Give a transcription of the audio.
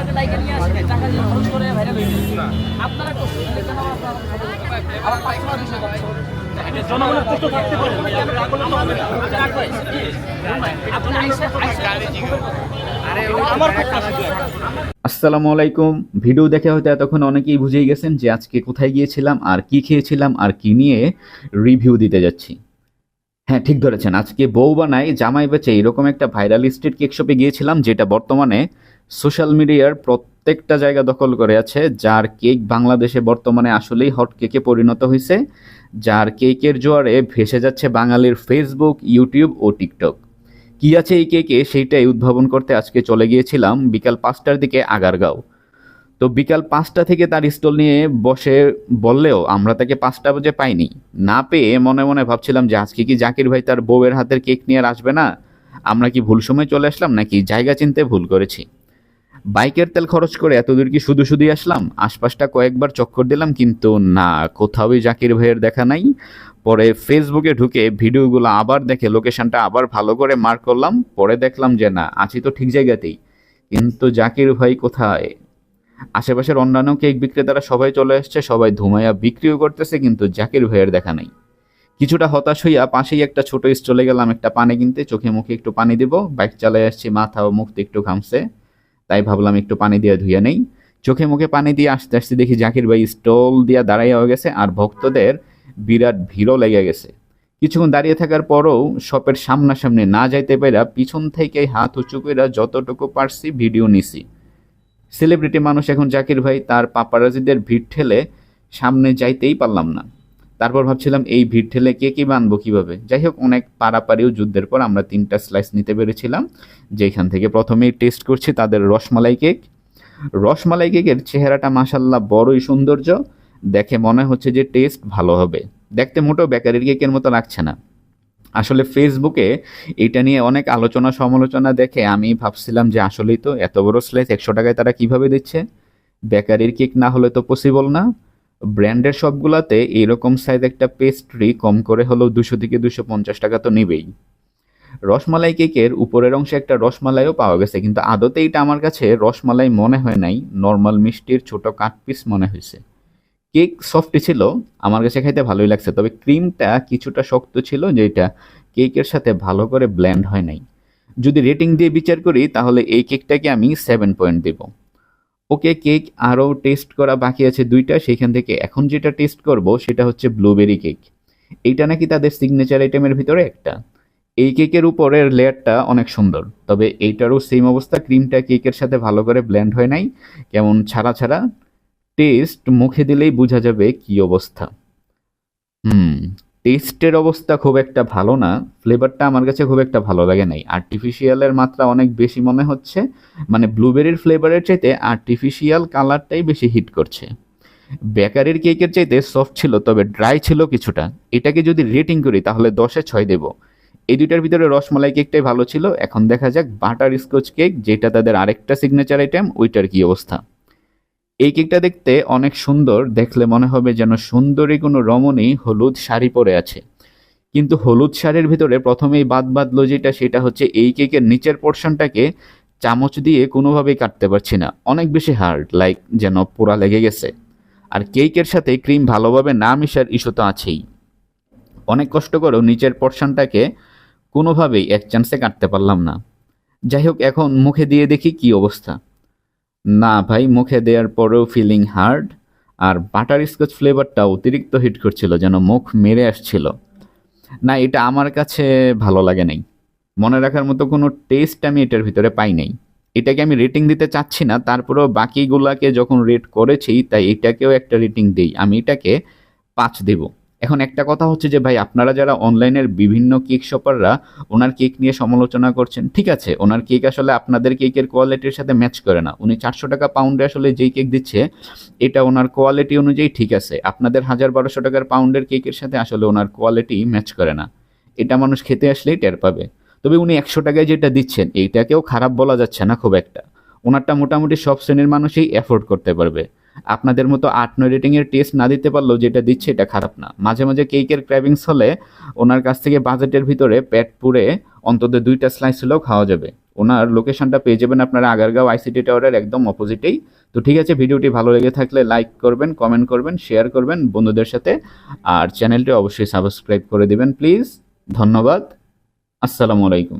ওনাকে ডাইকে নিয়ে আসে টাকা দিয়ে খরচ করে ভাইরাল হয়ে গেছে। আপনারা করছেন, কেন আবার কাস্টমার হিসেবে জনগণের কষ্ট থাকতে পারে। আপনি আমার আসসালামু আলাইকুম। ভিডিও দেখে হয়তো এতক্ষণ অনেকেই বুঝেই গেছেন যে আজকে কোথায় গিয়েছিলাম আর কি খেয়েছিলাম আর কি নিয়ে রিভিউ দিতে যাচ্ছি। হ্যাঁ ঠিক ধরেছেন। আজকে বউ বানাই জামাই বেচে এরকম একটা ভাইরাল স্ট্রিট কেক শপে গিয়েছিলাম যেটা বর্তমানে সোশ্যাল মিডিয়ার প্রত্যেকটা জায়গা দখল করে আছে, যার কেক বাংলাদেশে বর্তমানে আসলেই হট কেকে পরিণত হয়েছে যার কেকের জোয়ারে ভেসে যাচ্ছে বাঙালির ফেসবুক ইউটিউব ও টিকটক কি আছে এই কেকে? সেইটাই উদ্ভাবন করতে আজকে চলে গিয়েছিলাম বিকাল পাঁচটার দিকে আগারগাঁও। তো বিকাল পাঁচটা থেকে তার স্টল নিয়ে বসে বললেও আমরা তাকে পাঁচটা বাজে পাইনি। না পেয়ে মনে মনে ভাবছিলাম যে আজকে কি জাকির ভাই তার বউয়ের হাতের কেক নিয়ে আসবে না? আমরা কি ভুল সময় চলে আসলাম নাকি জায়গা চিনতে ভুল করেছি? বাইকের তেল খরচ করে এতদূর কি শুধু শুধুই আসলাম? আশপাশটা কয়েকবার চক্কর দিলাম, কিন্তু না, কোথাওই জাকির ভাইয়ের দেখা নাই। পরে ফেসবুকে ঢুকে ভিডিওগুলো আবার দেখে লোকেশনটা আবার ভালো করে মার্ক করলাম। পরে দেখলাম যে না, আছি তো ঠিক জায়গাতেই। কিন্তু জাকির ভাই কোথায়? আশেপাশের অন্যান্য কেক বিক্রেতারা সবাই চলে এসছে সবাই ধুমাইয়া বিক্রিও করতেছে, কিন্তু জাকির ভাইয়ের দেখা নাই। কিছুটা হতাশ হইয়া পাশেই একটা ছোট স্টলে গেলাম, একটা পানি কিনতে। চোখে মুখে একটু পানি দিব, বাইক চালাই আসছি, মাথা ও মুখতে একটু ঘামছে। তাই ভাবলাম একটু পানি দিয়ে ধুয়ে নেই। চোখে মুখে পানি দিয়ে আসতে আসতে দেখি জাকির ভাই স্টল দিয়া দাঁড়াইয়া হয়ে গেছে আর ভক্তদের বিরাট ভিড়ও লেগে গেছে। কিছুক্ষণ দাঁড়িয়ে থাকার পরও শপের সামনাসামনি না যাইতে পেরা পিছন থেকে হাত উঁচু কইরা যতটুকু পারছি ভিডিও নিছি। সেলিব্রিটি মানুষ এখন জাকির ভাই তার পাপারাজিদের ভিড় ঠেলে সামনে যাইতেই পারলাম না। তারপর ভাবছিলাম এই ভিড় ঠেলে কে কি বানবো কীভাবে? যাই হোক, অনেক পারাপারিও যুদ্ধের পর আমরা তিনটা স্লাইস নিতে পেরেছিলাম। যেখান থেকে প্রথমেই টেস্ট করছি তাদের রসমালাই কেক রসমালাই কেকের চেহারাটা মাসাল্লাহ বড়ই সৌন্দর্য। দেখে মনে হচ্ছে যে টেস্ট ভালো হবে। দেখতে মোটেও বেকারির কেকের মতো লাগছে না। আসলে ফেসবুকে এটা নিয়ে অনেক আলোচনা সমালোচনা দেখে আমি ভাবছিলাম যে আসলেই তো এত বড় স্লাইস একশো টাকায় তারা কীভাবে দিচ্ছে? বেকারির কেক না হলে তো পসিবল না। ব্র্যান্ডের সবগুলাতে এইরকম সাইজ একটা পেস্ট্রি কম করে হলেও দুশো থেকে দুশো পঞ্চাশ টাকা তো নেবেই। রসমালাই কেকের উপরের অংশে একটা রসমালাইও পাওয়া গেছে, কিন্তু আদতে এটা আমার কাছে রসমালাই মনে হয় নাই নর্মাল মিষ্টির ছোট কাট পিস মনে হয়েছে। কেক সফট ছিল, আমার কাছে খাইতে ভালোই লাগছে, তবে ক্রিমটা কিছুটা শক্ত ছিল যেটা কেকের সাথে ভালো করে ব্ল্যান্ড হয় নাই। যদি রেটিং দিয়ে বিচার করি, তাহলে এই কেকটাকে আমি সেভেন পয়েন্ট দেব। ওকে কেক আরও টেস্ট করা বাকি আছে দুইটা সেখান থেকে এখন যেটা টেস্ট করব সেটা হচ্ছে ব্লুবেরি কেক। এইটা নাকি তাদের সিগনেচার আইটেমের ভিতরে একটা? এই কেকের উপরের লেয়ারটা অনেক সুন্দর, তবে এইটারও সেম অবস্থা ক্রিমটা কেকের সাথে ভালো করে ব্ল্যান্ড হয় নাই, কেমন ছাড়া ছাড়া টেস্ট মুখে দিলেই বোঝা যাবে কি অবস্থা। হুম টেস্টের অবস্থা খুব একটা ভালো না, ফ্লেভারটা আমার কাছে খুব একটা ভালো লাগে নাই। আর্টিফিশিয়ালের মাত্রা অনেক বেশি মনে হচ্ছে মানে ব্লুবেরির ফ্লেভারের চাইতে আর্টিফিশিয়াল কালারটাই বেশি হিট করছে। বেকারির কেকের চাইতে সফট ছিল, তবে ড্রাই ছিল কিছুটা। এটাকে যদি রেটিং করি, তাহলে দশে ছয় দেব। এই দুইটার ভিতরে রসমালাই কেকটাই ভালো ছিল। এখন দেখা যাক বাটার স্কচ কেক, যেটা তাদের আরেকটা সিগনেচার আইটেম ওইটার কি অবস্থা। এই কেকটা দেখতে অনেক সুন্দর। দেখলে মনে হবে যেন সুন্দরী কোনো রমণী হলুদ শাড়ি পরে আছে। কিন্তু হলুদ শাড়ির ভিতরে প্রথমেই বাদ বাদলো যেটা, সেটা হচ্ছে এই কেকের নিচের পোর্শনটাকে চামচ দিয়ে কোনোভাবেই কাটতে পারছি না। অনেক বেশি হার্ড লাইক যেন পোড়া লেগে গেছে। আর কেকের সাথে ক্রিম ভালোভাবে না মিশার ইস্যু তো আছেই। অনেক কষ্ট করেও নিচের পোর্শনটাকে কোনোভাবেই এক চান্সে কাটতে পারলাম না। যাই হোক, এখন মুখে দিয়ে দেখি কি অবস্থা। না ভাই, মুখে দেওয়ার পরেও ফিলিং হার্ড আর বাটার স্কচ ফ্লেভারটা অতিরিক্ত হিট করছিল, যেন মুখ মেরে আসছিল। না, এটা আমার কাছে ভালো লাগে নাই। মনে রাখার মতো কোনো টেস্ট আমি এটার ভিতরে পাই নাই। এটাকে আমি রেটিং দিতে চাচ্ছি না, তারপরেও বাকিগুলাকে যখন রেট করেছি, তাই এটাকেও একটা রেটিং দিই। আমি এটাকে পাঁচ দেব। এখন একটা কথা হচ্ছে যে, ভাই, আপনারা যারা অনলাইনের বিভিন্ন কেক শপাররা ওনার কেক নিয়ে সমালোচনা করছেন, ঠিক আছে? ওনার কেক আসলে আপনাদের কেকের কোয়ালিটির সাথে ম্যাচ করে না। উনি চারশো টাকা পাউন্ডে আসলে যেই কেক দিচ্ছে, এটা ওনার কোয়ালিটি অনুযায়ী ঠিক আছে। আপনাদের হাজার বারোশো টাকার পাউন্ডের কেকের সাথে আসলে ওনার কোয়ালিটি ম্যাচ করে না। এটা মানুষ খেতে আসলেই টের পাবে। তবে উনি একশো টাকায় যেটা দিচ্ছেন, এইটাকেও খারাপ বলা যাচ্ছে না খুব একটা। ওনারটা মোটামুটি সব শ্রেণির মানুষই অ্যাফোর্ড করতে পারবে। আপনাদের মতো আট, নয় রেটিংয়ের টেস্ট না দিতে পারলেও যেটা দিচ্ছে এটা খারাপ না। মাঝে মাঝে কেকের ক্র্যাভিংস হলে ওনার কাছ থেকে বাজেটের ভিতরে পেট পুড়ে অন্তত দুইটা স্লাইস হলেও খাওয়া যাবে। ওনার লোকেশনটা পেয়ে যাবেন আপনারা আগারগাঁও আইসিটি টাওয়ারের একদম অপোজিটেই তো ঠিক আছে, ভিডিওটি ভালো লেগে থাকলে লাইক করবেন কমেন্ট করবেন শেয়ার করবেন বন্ধুদের সাথে। আর চ্যানেলটি অবশ্যই সাবস্ক্রাইব করে দিবেন প্লিজ ধন্যবাদ। আসসালামু আলাইকুম।